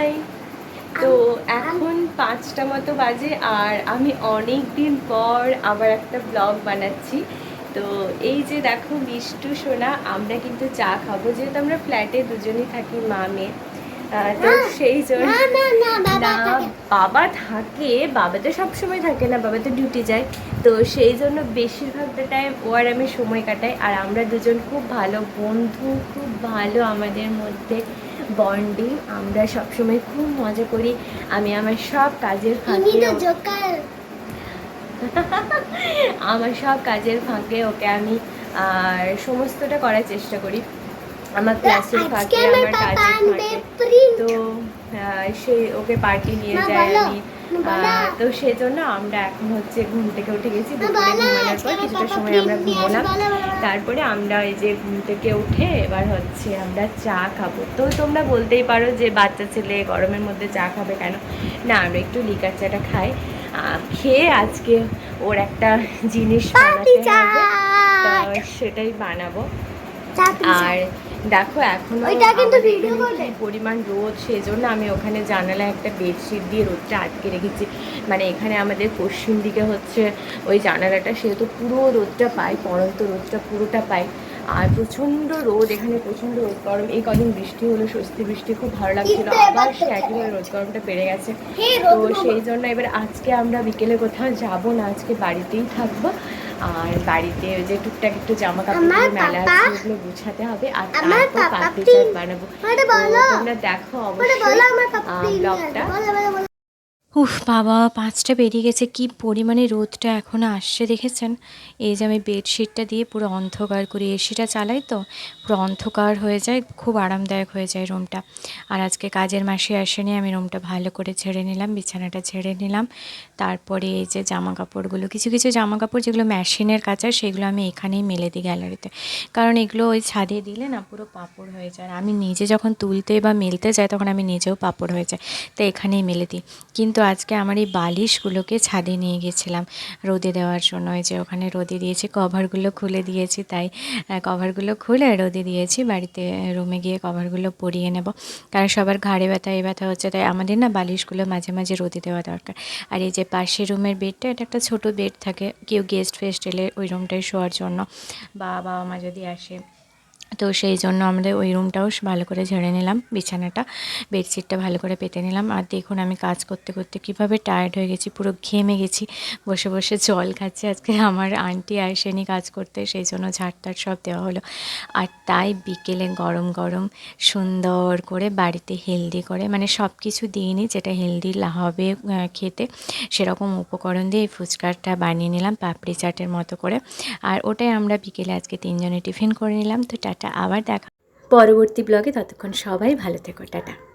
High তো এখন পাঁচটা মতো বাজে আর আমি অনেক দিন পর আবার একটা ব্লগ বানাচ্ছি। তো এই যে দেখো মিষ্টু, সোনা, আমরা কিন্তু চা খাব। যেহেতু আমরা ফ্ল্যাটে দুজনেই থাকি, মা, মেয়ে তো সেই জন্য না বাবা থাকে। বাবা তো সবসময় থাকে না বাবা তো ডিউটি যায়। তো সেই জন্য বেশিরভাগটা টাইম ও আর আমি সময় কাটাই। আর আমরা দুজন খুব ভালো বন্ধু খুব ভালো আমাদের মধ্যে বন্ডিং আমরা সবসময় খুব মজা করি। আমি আমার সব কাজের ফাঁকে আমার সব কাজের ফাঁকে ওকে আমি আর সমস্তটা করার চেষ্টা করি। আমার ক্লাসের ফাঁকে আমার কাজের ফাঁকে। তো সে ওকে পার্টি নিয়ে যায় আমি তো সেজন্য আমরা এখন হচ্ছে ঘুম থেকে উঠে গেছি। দুপুরে ঘুমানোর পর কিছুটা সময় আমরা ঘুমোলাম। তারপরে আমরা এই যে ঘুম থেকে উঠে এবার হচ্ছে আমরা চা খাব। তো তোমরা বলতেই পারো যে বাচ্চা ছেলে গরমের মধ্যে চা খাবে কেন? না আমরা একটু লিকার চাটা খাই। খেয়ে আজকে ওর একটা জিনিস বানাতে হবে। সেটাই বানাবো। আর দেখো এখনও পরিমাণ রোদ সেই জন্য আমি ওখানে জানালায় একটা বেডশিট দিয়ে রোদটা আটকে রেখেছি। মানে এখানে আমাদের পশ্চিম দিকে হচ্ছে ওই জানালাটা সেহেতু পুরো রোদটা পাই পরন্ত রোদটা পুরোটা পাই। আর প্রচণ্ড রোদ এখানে প্রচণ্ড রোদ গরম। এই কদিন বৃষ্টি হলো স্বস্তি বৃষ্টি খুব ভালো লাগছিল। আবার সে একইভাবে রোদ গরমটা বেড়ে গেছে। তো সেই জন্য এবার আজকে আমরা বিকেলে কোথাও যাব না আজকে বাড়িতেই থাকব। আর বাড়িতে ওই যে টুকটাক একটু জামা কাপড় মেলা আছে ওগুলো গুছাতে হবে আর তারপর পাপড়ি চাট বানাবো। তোমরা দেখো অবশ্যই ব্লগটা। বলো বলো বলো। উফ, বাবা, পাঁচটা বেরিয়ে গেছে, কি পরিমাণে রোদটা এখনও আসছে দেখেছেন? এই যে আমি বেডশিটটা দিয়ে পুরো অন্ধকার করি এসিটা চালাই তো, পুরো অন্ধকার হয়ে যায়, খুব আরামদায়ক হয়ে যায় রুমটা। আর আজকে কাজের মাসে আসেনি, আমি রুমটা ভালো করে ছেড়ে নিলাম, বিছানাটা ছেড়ে নিলাম। তারপরে এই যে জামা কাপড়গুলো কিছু কিছু জামা কাপড় যেগুলো মেশিনের কাঁচা, সেগুলো আমি এখানেই মেলে দিই গ্যালারিতে। কারণ এগুলো ওই ছাদে দিলে না পুরো পাপড় হয়ে যায়, আর আমি নিজে যখন তুলতে বা মেলতে যাই, তখন আমি নিজেও পাপড় হয়ে যায়, তো এখানেই মেলে দিই। কিন্তু আজকে আমার এই বালিশগুলোকে ছাদে নিয়ে গেছিলাম রোদে দেওয়ার জন্য। ওই যে ওখানে রোদে দিয়েছি, কভারগুলো খুলে দিয়েছি তাই কভারগুলো খুলে রোদে দিয়েছি। বাড়িতে রুমে গিয়ে কভারগুলো পরিয়ে নেব। কারণ সবার ঘাড়ে ব্যথা, এই ব্যথা হচ্ছে তাই আমাদের না বালিশগুলো মাঝে মাঝে রোদে দেওয়া দরকার। আর এই যে পাশের রুমের বেডটা, এটা একটা ছোট বেড থাকে, কেউ গেস্ট ফেস্ট এলে ওই রুমটায় শোয়ার জন্য। বা বাবা মা যদি আসে তো সেই জন্য আমরা ওই রুমটাও ভালো করে ঝেড়ে নিলাম, বিছানাটা, বেডশিটটা ভালো করে পেতে নিলাম। আর দেখুন আমি কাজ করতে করতে কীভাবে টায়ার্ড হয়ে গেছি, পুরো ঘেমে গেছি, বসে বসে জল খাচ্ছি। আজকে আমার আন্টি আসেনি কাজ করতে, সেই জন্য ঝাড় টাড় সব দেওয়া হলো। আর তাই বিকেলে গরম গরম সুন্দর করে বাড়িতে হেলদি করে মানে সব কিছু দিইনি যেটা হেলদি হবে খেতে, সেরকম উপকরণ দিয়ে এই ফুচকাটা বানিয়ে নিলাম, পাপড়ি চাটের মতো করে। আর ওটাই আমরা বিকেলে আজকে তিনজনে টিফিন করে নিলাম। তো টাটা। আবার দেখা। পরবর্তী ব্লগে ততক্ষণ সবাই ভালো থেকো টাটা।